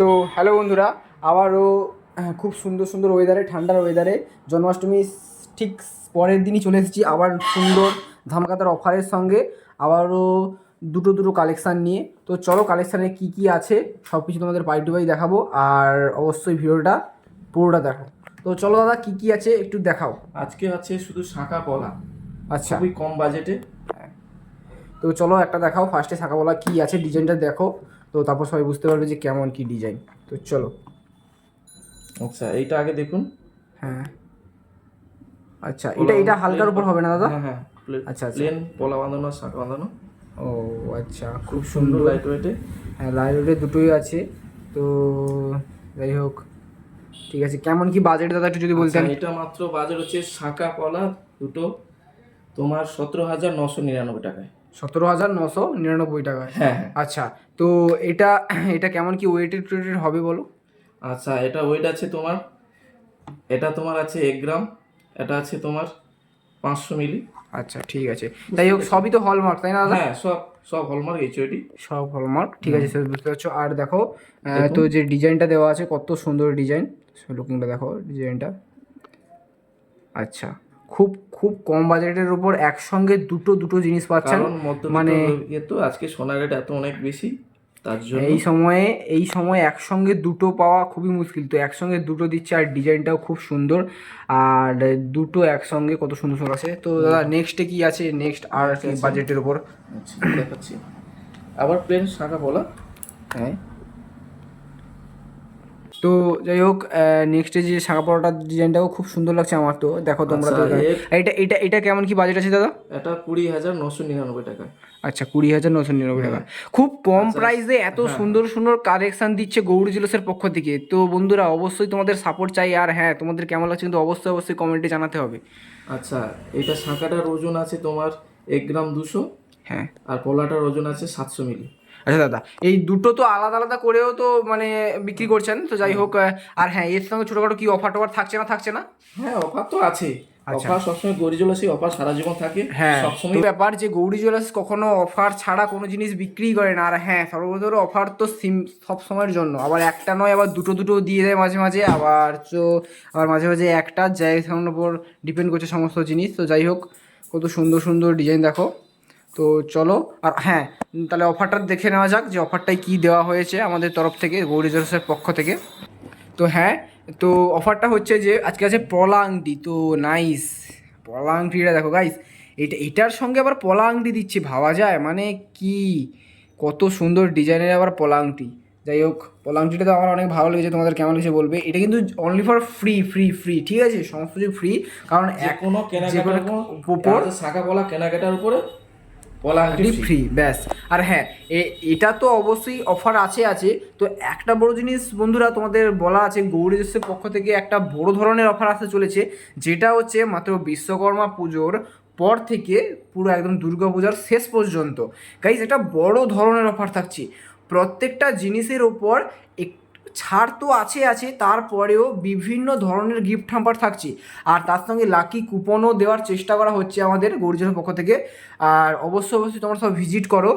তো হ্যালো বন্ধুরা আবারও খুব সুন্দর সুন্দর ওয়েদারে ঠান্ডার ওয়েদারে জন্মাষ্টমী ঠিক পরের দিনই চলে এসেছি আবার সুন্দর ধামাকাতার অফারের সঙ্গে। আবারও দুটো দুটো কালেকশান নিয়ে। তো চলো কালেকশানে কী কী আছে সব কিছু তোমাদের বাই টু বাই দেখাবো। আর অবশ্যই ভিডিওটা পুরোটা দেখো। তো চলো দাদা কী কী আছে একটু দেখাও। আজকে আছে শুধু শাঁখা পলা। আচ্ছা। খুবই কম বাজেটে তো চলো একটা দেখাও। ফার্স্টে শাখাওয়ালা কী আছে ডিজাইনটা দেখো। তো তারপর সবাই বুঝতে পারবে যে কেমন কী ডিজাইন তো চলো। আচ্ছা এইটা আগে দেখুন। হ্যাঁ। আচ্ছা এটা এটা হালকার উপর হবে না দাদা? হ্যাঁ হ্যাঁ আচ্ছা, আচ্ছা। প্লেন পলা বাঁধানো শাঁখা বাঁধানো। ও আচ্ছা খুব সুন্দর। লাইট ওয়েটে হ্যাঁ লাইব্রেরি দুটোই আছে। তো যাই হোক ঠিক আছে। কেমন কি বাজেট দাদা একটু যদি বলতেন? এটা মাত্র বাজেট হচ্ছে শাঁখা পলা দুটো। তোমার সতেরো হাজার নশো নিরানব্বই টাকায়। সতেরো হাজার নশো নিরানব্বই টাকায়? হ্যাঁ হ্যাঁ। আচ্ছা তো এটা এটা কেমন কি ওয়েটেড টোয়েটেড হবে বলো? আচ্ছা এটা ওয়েট আছে তোমার এটা তোমার আছে এক গ্রাম এটা আছে তোমার পাঁচশো মিলি। আচ্ছা ঠিক আছে। যাই হোক সবই তো হলমার্ক তাই না হ্যাঁ সব সব হলমার্ক এইচওডি সব হলমার্ক ঠিক আছে সেটা বুঝতে পারছ। আর দেখো তো যে ডিজাইনটা দেওয়া আছে কত সুন্দর ডিজাইন। লুকিংটা দেখো ডিজাইনটা। আচ্ছা। খুব খুব কম বাজেটের উপর একসঙ্গে দুটো দুটো জিনিস পাচ্ছেন। মানে ইয়ে তো আজকে সোনার রেট এত অনেক বেশি তার জন্য এই সময়ে এই সময় একসঙ্গে দুটো পাওয়া খুবই মুশকিল। তো একসঙ্গে দুটো দিচ্ছে আর ডিজাইনটাও খুব সুন্দর। আর দুটো একসঙ্গে কত সুন্দর সুন্দর আছে। তো দাদা নেক্সটে কি আছে? নেক্সট আর কি বাজেটের উপর? আচ্ছা দেখাচ্ছি। আবার প্লেন শাঁখা বলা। হ্যাঁ। তো যাই হোক নেক্সটে যে শাঁখা পরোটার ডিজাইনটাও খুব সুন্দর লাগছে আমার তো। দেখো তোমরা আচ্ছা, এর- এটা এটা এটা কেমন কি বাজেট আছে দাদা? এটা কুড়ি হাজার নশো নিরানব্বই টাকা। আচ্ছা কুড়ি হাজার নশো নিরানব্বই টাকা। খুব কম প্রাইসে এত সুন্দর সুন্দর কালেকশন দিচ্ছে গৌরী জুলসের পক্ষ থেকে। তো বন্ধুরা অবশ্যই তোমাদের সাপোর্ট চাই। আর হ্যাঁ তোমাদের কেমন লাগছে কিন্তু অবশ্যই অবশ্যই কমেন্টে জানাতে হবে। আচ্ছা এটা শাঁখাটার ওজন আছে তোমার এক গ্রাম দুশো। হ্যাঁ। আর পলাটার ওজন আছে সাতশো মিলি। আচ্ছা দাদা এই দুটো তো আলাদা আলাদা করেও তো মানে বিক্রি করছেন তো যাই হোক আর হ্যাঁ এর সঙ্গে ছোটোখাটো কি অফার টফার থাকছে না থাকছে না? হ্যাঁ অফার তো আছে। অফার সবসময় গরিজল আছে অফার সারা জীবন থাকে। হ্যাঁ সবসময় ব্যাপার যে গৌরী জুয়েলার্স কখনো অফার ছাড়া কোনো জিনিস বিক্রি করে না আর হ্যাঁ সর্বপ্রথম অফার তো সিম সব সময়ের জন্য। আবার একটা নয় আবার দুটো দুটো দিয়ে দেয় মাঝে মাঝে আবার তো আবার মাঝে মাঝে একটা জায়গার উপর ডিপেন্ড করছে সমস্ত জিনিস তো যাই হোক কত সুন্দর সুন্দর ডিজাইন দেখো। তো চলো আর হ্যাঁ তাহলে অফারটা দেখে নেওয়া যাক যে অফারটায় কী দেওয়া হয়েছে আমাদের তরফ থেকে গৌরী জুয়েলার্সের পক্ষ থেকে। তো হ্যাঁ তো অফারটা হচ্ছে যে আজকে আছে পলা আংটি তো নাইস পলা আংটিটা দেখো গাইস এটা এটার সঙ্গে আবার পলা আংটি দিচ্ছে ভাবা যায়? মানে কি? কত সুন্দর ডিজাইনের আবার পলা আংটি। যাই হোক পলা আংটিটা তো আমার অনেক ভালো লেগেছে তোমাদের কেমন লেগেছে বলবে? এটা কিন্তু only for free free free ঠিক আছে? সমস্ত কিছু ফ্রি কারণ কোনো কেনাকাটার উপর শাঁখা বলা কেনাকাটার উপরে পলা ফ্রি ব্যাস। আর হ্যাঁ এ- এটা তো অবশ্যই অফার আছে আছে। তো একটা বড় জিনিস বন্ধুরা তোমাদের বলা আছে গৌরী দেশের পক্ষ থেকে একটা বড় ধরনের অফার আসতে চলেছে যেটা হচ্ছে মাত্র বিশ্বকর্মা পুজোর পর থেকে পুরো একদম দুর্গা পূজার শেষ পর্যন্ত। গাইজ এটা বড় ধরনের অফার থাকছে। প্রত্যেকটা জিনিসের ওপর এক ছাড় তো আছে আছে, তারপরেও বিভিন্ন ধরনের গিফট হাম্পার থাকছে। আর তার সঙ্গে লাকি কুপনও দেওয়ার চেষ্টা করা হচ্ছে আমাদের গৌরীজনের পক্ষ থেকে। আর অবশ্যই অবশ্যই তোমরা সব ভিজিট করো।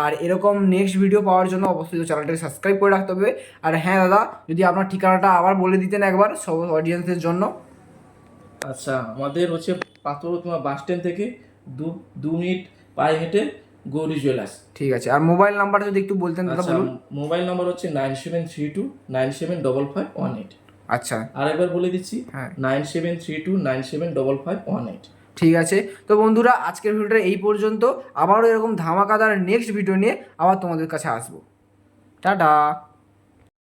আর এরকম নেক্সট ভিডিও পাওয়ার জন্য অবশ্যই চ্যানেলটাকে সাবস্ক্রাইব করে রাখতে হবে। আর হ্যাঁ দাদা, যদি আপনার ঠিকানাটা আবার বলে দিতেন একবার সব অডিয়েন্সের জন্য। আচ্ছা আমাদের হচ্ছে পাথর তোমার বাস স্ট্যান্ড থেকে দু দু মিনিট পায়ে হেঁটে গৌরী জুয়েলার্স। ঠিক আছে আর মোবাইল নাম্বারটা যদি একটু বলতেন দাদা আচ্ছা বলুন। মোবাইল নাম্বার হচ্ছে nine seven three two nine seven double five one eight. আচ্ছা। আর একবার বলে দিচ্ছি হ্যাঁ। Nine seven three two nine seven double five one eight. ঠিক আছে তো বন্ধুরা আজকের ভিডিওটা এই পর্যন্ত। আবারও এরকম ধামাকাদার নেক্সট ভিডিও নিয়ে আবার তোমাদের কাছে আসব। টাটা।